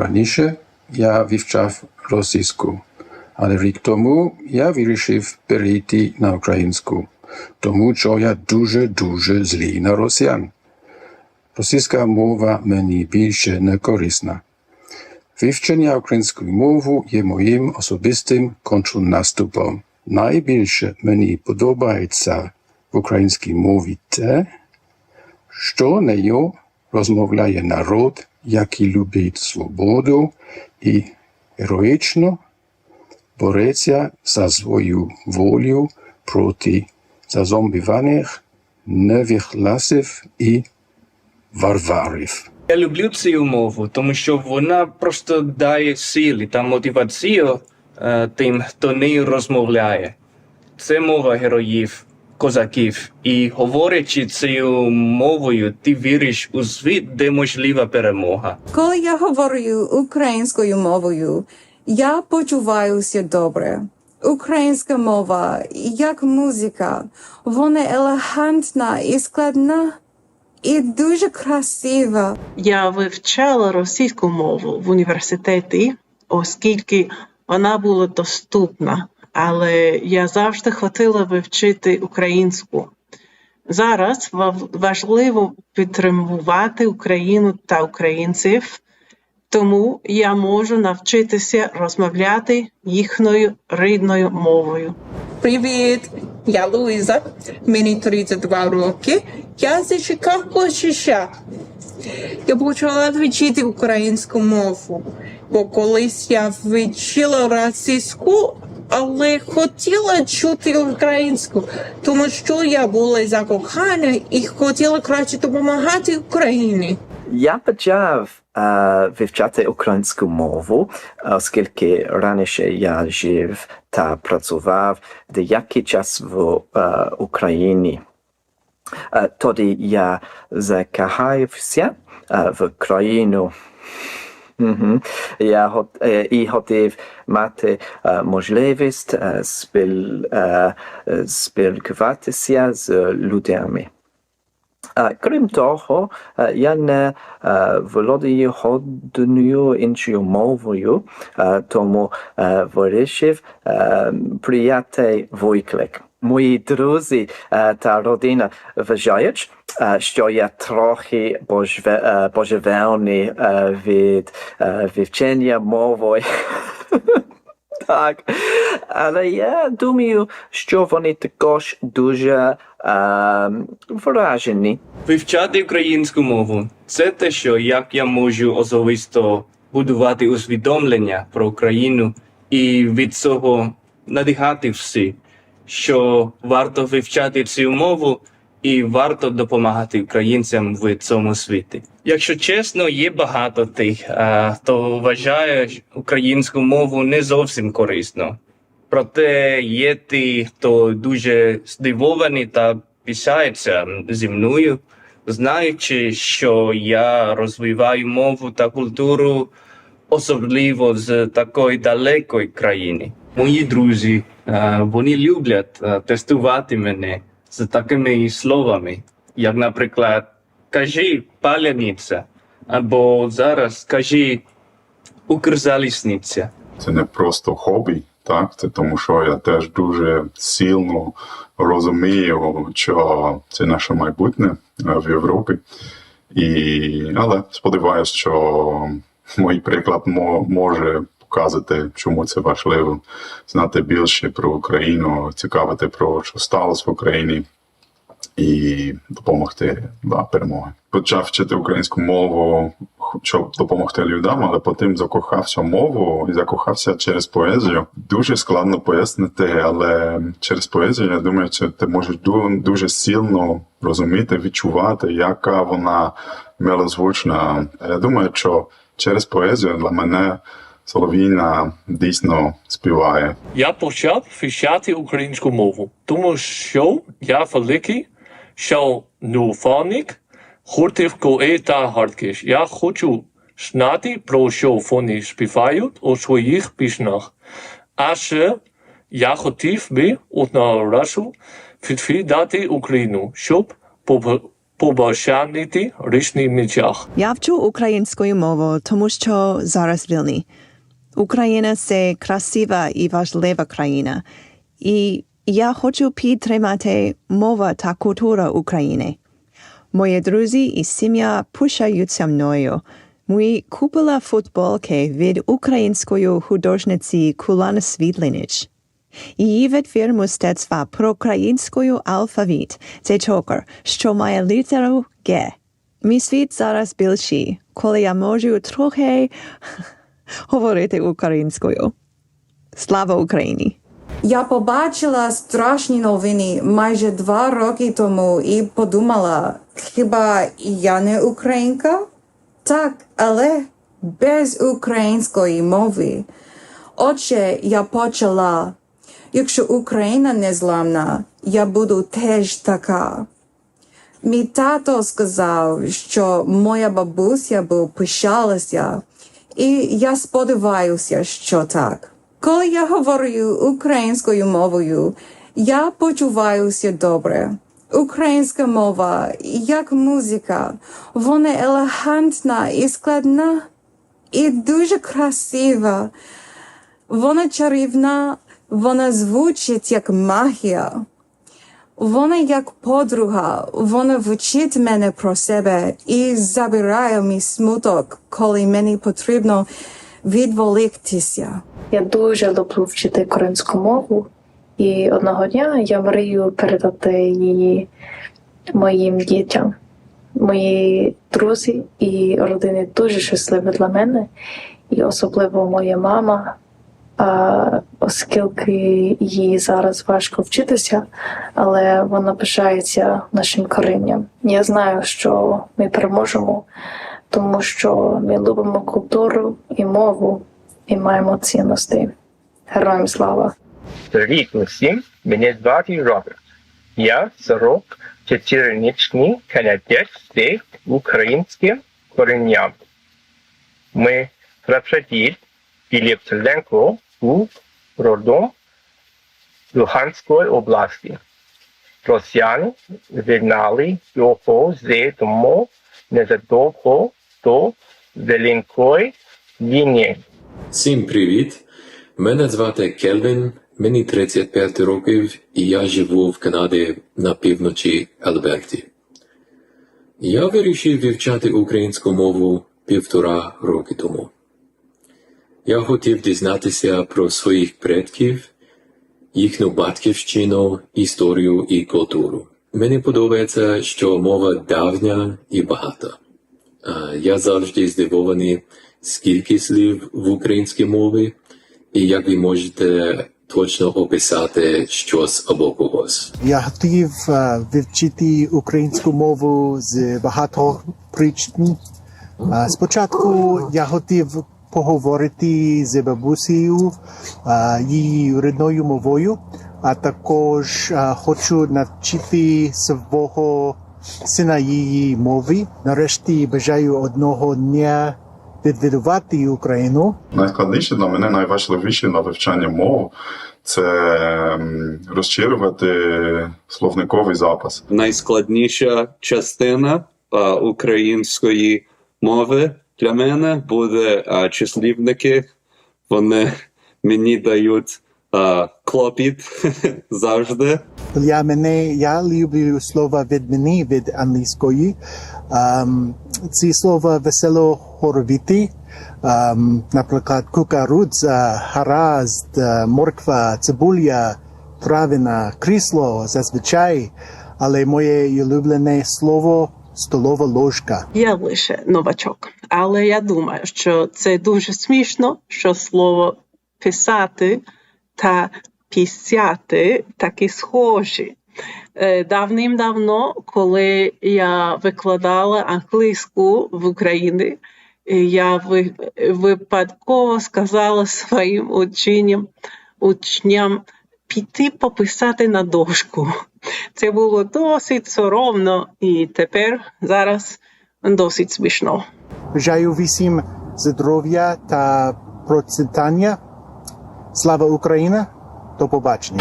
Раніше я вивчав російську, але рік тому я вирішив перейти на українську, тому що я дуже-дуже злий на росіян. Російська мова мені більше не корисна. Вивчення української мови є моїм особистим контрнаступом. Найбільше мені подобається в українській мові те, що нею розмовляє народ, який любить свободу і героїчно бореться за свою волю проти зазомбіваних невігласів і варварів. Я люблю цю мову, тому що вона просто дає сили та мотивацію е, тим, хто нею розмовляє. Це мова героїв, козаків. І говорячи цією мовою, ти віриш у світ, де можлива перемога. Коли я говорю українською мовою, я почуваюся добре. Українська мова, як музика, вона елегантна і складна, і дуже красива. Я вивчала російську мову в університеті, оскільки вона була доступна, але я завжди хотіла вивчити українську. Зараз важливо підтримувати Україну та українців, тому я можу навчитися розмовляти їхньою рідною мовою. Привіт, я Луїза, мені 32 роки. Я зі Чикаго. Я почала вчити українську мову, бо колись я вчила російську, але хотіла чути українську, тому що я була закохана і хотіла краще допомагати Україні. Я почав е, вивчати українську мову, оскільки раніше я жив та працював деякий час в е, Україні. Е, тоді я закохався е, в країну. Мгм. Я е, і хотів мати можливість спіл, спілкуватися з людьми. Крім того, я не володію жодною іншою мовою, тому вирішив прийняти виклик. Мої друзі та родина е, що я трохи божевільний від вивчення мови. Так, але я думаю, що вони також дуже е, вражені. Вивчати українську мову це те, що як я можу особисто будувати усвідомлення про Україну і від цього надихати всі, що варто вивчати цю мову і варто допомагати українцям в цьому світі. Якщо чесно, є багато тих, а, хто вважає українську мову не зовсім корисно. Проте є ті, хто дуже здивовані та пишається зі мною, знаючи, що я розвиваю мову та культуру, особливо з такої далекої країни. Мої друзі, е, вони люблять е, тестувати мене з такими словами, як, наприклад, кажи паляниця, або зараз кажи Укрзалізниця. це не просто хобі, так це тому, що я теж дуже сильно розумію, що це наше майбутнє е, в Європі. І, але сподіваюся, що мій приклад може показати, чому це важливо знати більше про Україну, цікавити про що сталося в Україні і допомогти да, перемоги. Почав вчити українську мову, щоб допомогти людям, але потім закохався мову і закохався через поезію. Дуже складно пояснити, але через поезію я думаю, що ти можеш дуже сильно розуміти, відчувати, яка вона милозвучна. Я думаю, що через поезію для мене Солов'їна дійсно співає. Я почав вивчати українську мову, тому що я великий шанувальник гуртів Коe та Хардкіш. Я хочу знати, про що вони співають у своїх піснях. А ще я хотів би одного разу відвідати Україну, щоб побачити різні мечах. Я вчу українською мовою, тому що зараз вільний. Україна це красива і важлива країна. І я хочу підтримати мова та культура України. Мої друзі і сім'я пишаються мною. Ми купила футболки від української художниці Кулана Світлинич. Її відвір мистецтва про українською алфавіт – це чокер, що має літеру Г. Мій світ зараз більший, коли я можу трохи говорити українською. Слава Україні! Я побачила страшні новини майже два роки тому і подумала, хіба я не українка? Так, але без української мови. Отже, я почала. Якщо Україна не зламна, я буду теж така. Мій тато сказав, що моя бабуся б пишалася, і я сподіваюся, що так. Коли я говорю українською мовою, я почуваюся добре. Українська мова, як музика, вона елегантна і складна, і дуже красива. Вона чарівна, вона звучить як магія. Вона як подруга, вона вчить мене про себе і забирає мій смуток, коли мені потрібно відволіктися. Я дуже люблю вчити українську мову, і одного дня я мрію передати її моїм дітям. Мої друзі і родини дуже щасливі для мене, і особливо моя мама, оскільки їй зараз важко вчитися, але вона пишається нашим корінням. Я знаю, що ми переможемо, тому що ми любимо культуру і мову і маємо цінності. Героям слава! Привіт усім, мене звати Роберт. Я 44-річний канадець з українським корінням. Ми прапрадід Філіп Селенко був родом Луганської області. Росіяни вигнали його з дому незадовго до Великої війни. Всім привіт! Мене звати Кельвін, мені 35 років і я живу в Канаді на півночі Альберті. Я вирішив вивчати українську мову півтора роки тому. Я хотів дізнатися про своїх предків, їхню батьківщину, історію і культуру. Мені подобається, що мова давня і багата. Я завжди здивований, скільки слів в українській мові, і як ви можете точно описати щось або когось. Я хотів е, вивчити українську мову з багатьох причин. Е, Спочатку я хотів поговорити з бабусею її рідною мовою, а також хочу навчити свого сина її мови. Нарешті бажаю одного дня відвідувати Україну. Найскладніше для мене найважливіше на вивчання мов це розширювати словниковий запас. найскладніша частина а, української мови для мене буде а, числівники. Вони мені дають а, клопіт завжди. Для мене я люблю слова від мені від англійської. Ем, ці слова весело хоровіти. Ем, наприклад, кукарудза, гаразд, е, морква, цибуля, травина, крісло зазвичай. Але моє улюблене слово столова ложка. Я лише новачок, але я думаю, що це дуже смішно, що слово писати та пісяти такі схожі. Е, Давним-давно, коли я викладала англійську в Україні, я випадково сказала своїм учням, учням піти пописати на дошку. Це було досить соромно, і тепер зараз досить смішно. Бажаю всім здоров'я та процвітання. Слава Україна! До побачення!